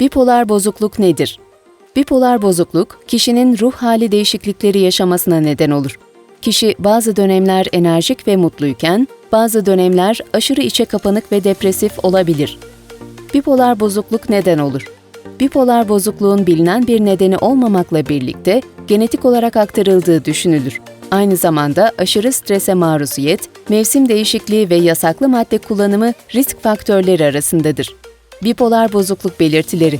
Bipolar bozukluk nedir? Bipolar bozukluk, kişinin ruh hali değişiklikleri yaşamasına neden olur. Kişi bazı dönemler enerjik ve mutluyken, bazı dönemler aşırı içe kapanık ve depresif olabilir. Bipolar bozukluk neden olur? Bipolar bozukluğun bilinen bir nedeni olmamakla birlikte genetik olarak aktarıldığı düşünülür. Aynı zamanda aşırı strese maruziyet, mevsim değişikliği ve yasaklı madde kullanımı risk faktörleri arasındadır. Bipolar bozukluk belirtileri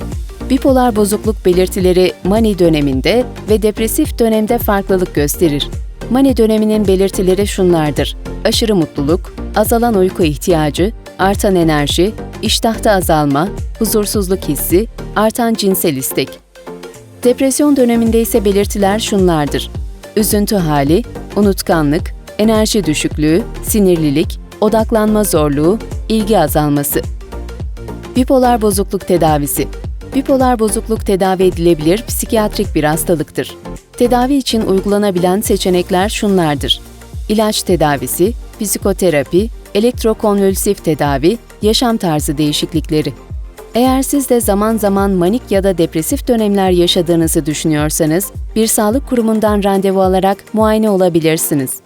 Bipolar bozukluk belirtileri mani döneminde ve depresif dönemde farklılık gösterir. Mani döneminin belirtileri şunlardır. Aşırı mutluluk, azalan uyku ihtiyacı, artan enerji, iştahta azalma, huzursuzluk hissi, artan cinsel istek. Depresyon döneminde ise belirtiler şunlardır. Üzüntü hali, unutkanlık, enerji düşüklüğü, sinirlilik, odaklanma zorluğu, ilgi azalması. Bipolar bozukluk tedavisi. Bipolar bozukluk tedavi edilebilir psikiyatrik bir hastalıktır. Tedavi için uygulanabilen seçenekler şunlardır. İlaç tedavisi, psikoterapi, elektrokonvülsif tedavi, yaşam tarzı değişiklikleri. Eğer siz de zaman zaman manik ya da depresif dönemler yaşadığınızı düşünüyorsanız, bir sağlık kurumundan randevu alarak muayene olabilirsiniz.